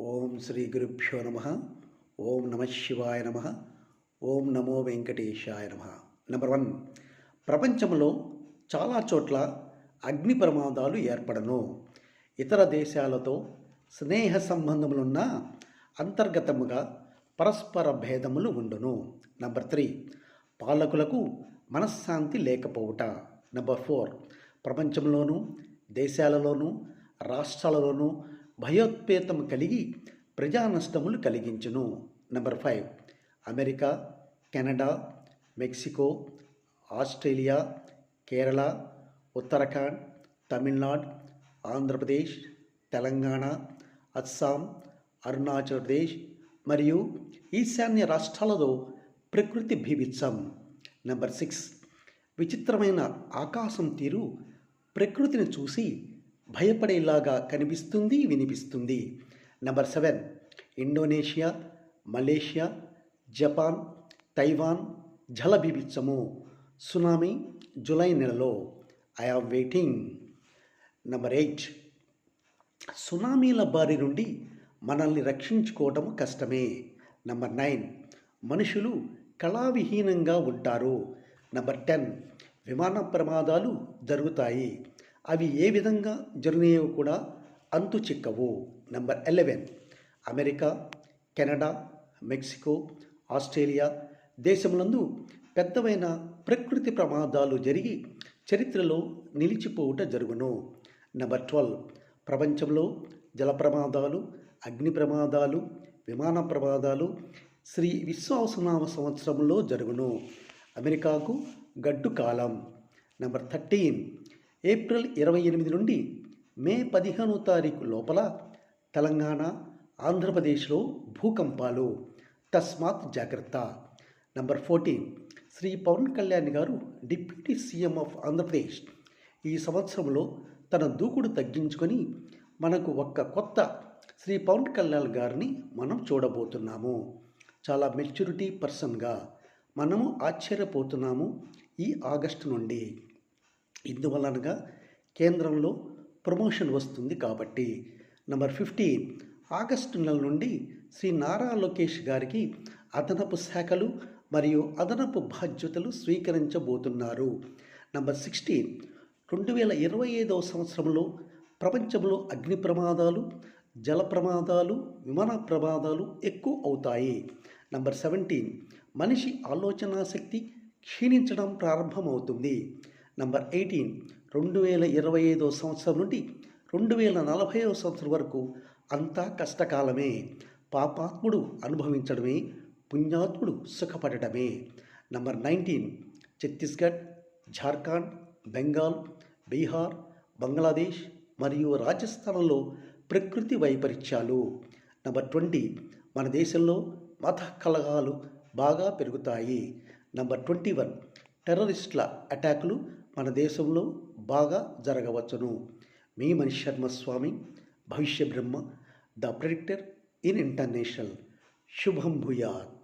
ఓం శ్రీ గురుభ్యో నమ. ఓం నమ శివాయ నమ. ఓం నమో వెంకటేశాయ నమ. నెంబర్ వన్ ప్రపంచంలో చాలా చోట్ల అగ్ని ప్రమాదాలు ఏర్పడను. ఇతర దేశాలతో స్నేహ సంబంధములున్న అంతర్గతముగా పరస్పర భేదములు ఉండును. నెంబర్ త్రీ పాలకులకు మనశ్శాంతి లేకపోవుట. నెంబర్ ఫోర్ ప్రపంచంలోనూ దేశాలలోనూ రాష్ట్రాలలోనూ భయోత్పేతం కలిగి ప్రజా నష్టములు కలిగించును. Number five America Canada Mexico Australia Kerala Uttarakhand Tamil Nadu Andhra Pradesh Telangana Assam Arunachal Pradesh మరియు ఈశాన్య రాష్ట్రాలలో ప్రకృతి భీభిత్సం. నెంబర్ సిక్స్ విచిత్రమైన ఆకాశం తీరు ప్రకృతిని చూసి భయపడేలాగా కనిపిస్తుంది వినిపిస్తుంది. Number seven Indonesia Malaysia Japan Taiwan జల బీభత్సము సునామీ జూలై నెలలో. I am waiting number eight సునామీల బారి నుండి మనల్ని రక్షించుకోవటం కష్టమే. నెంబర్ నైన్ మనుషులు కళావిహీనంగా ఉంటారు. నెంబర్ టెన్ విమాన ప్రమాదాలు జరుగుతాయి. అవి ఏ విధంగా జరిగినాయో కూడా అంతు చిక్కవు. Number eleven America Canada Mexico Australia దేశములందు పెద్దవైన ప్రకృతి ప్రమాదాలు జరిగి చరిత్రలో నిలిచిపోవుట జరుగును. నెంబర్ ట్వెల్వ్ ప్రపంచంలో జల ప్రమాదాలు అగ్ని ప్రమాదాలు విమాన ప్రమాదాలు శ్రీ విశ్వాసనామ సంవత్సరంలో జరుగును. అమెరికాకు గడ్డు కాలం. నెంబర్ థర్టీన్ ఏప్రిల్ ఇరవై ఎనిమిది నుండి మే పదిహేనో తారీఖు లోపల తెలంగాణ ఆంధ్రప్రదేశ్లో భూకంపాలు. తస్మాత్ జాగ్రత్త. Number fourteen. Shri Pawan Kalyan garu deputy CM of Andhra Pradesh ఈ సంవత్సరంలో తన దూకుడు తగ్గించుకొని మనకు ఒక్క కొత్త శ్రీ పవన్ కళ్యాణ్ గారిని మనం చూడబోతున్నాము. చాలా మెచ్యూరిటీ పర్సన్గా మనము ఆశ్చర్యపోతున్నాము ఈ ఆగస్టు నుండి. ఇందువలనగా కేంద్రంలో ప్రమోషన్ వస్తుంది కాబట్టి. నెంబర్ ఫిఫ్టీన్ ఆగస్టు నెల నుండి శ్రీ నారా లోకేష్ గారికి అదనపు శాఖలు మరియు అదనపు బాధ్యతలు స్వీకరించబోతున్నారు. నంబర్ సిక్స్టీన్ రెండు వేల ఇరవై ఐదవ సంవత్సరంలో ప్రపంచంలో అగ్ని ప్రమాదాలు జల ప్రమాదాలు విమాన ప్రమాదాలు ఎక్కువ అవుతాయి. నంబర్ సెవెంటీన్ మనిషి ఆలోచనా శక్తి క్షీణించడం ప్రారంభమవుతుంది. నంబర్ ఎయిటీన్ రెండు వేల ఇరవై ఐదో సంవత్సరం నుండి రెండు వేల నలభైవ సంవత్సరం వరకు అంతా కష్టకాలమే. పాపాత్ముడు అనుభవించడమే పుణ్యాత్ముడు సుఖపడటమే నంబర్ నైన్టీన్ ఛత్తీస్గఢ్ జార్ఖండ్ బెంగాల్ బీహార్ బంగ్లాదేశ్ మరియు రాజస్థాన్లో ప్రకృతి వైపరీత్యాలు. నంబర్ ట్వంటీ మన దేశంలో మత కలహాలు బాగా పెరుగుతాయి. నంబర్ ట్వంటీ వన్ టెర్రరిస్టుల అటాకులు మన దేశంలో బాగా జరగవచ్చును. మీ Manish Sharma Swami Bhavishya Brahma the predictor in international. శుభం భూయాత్.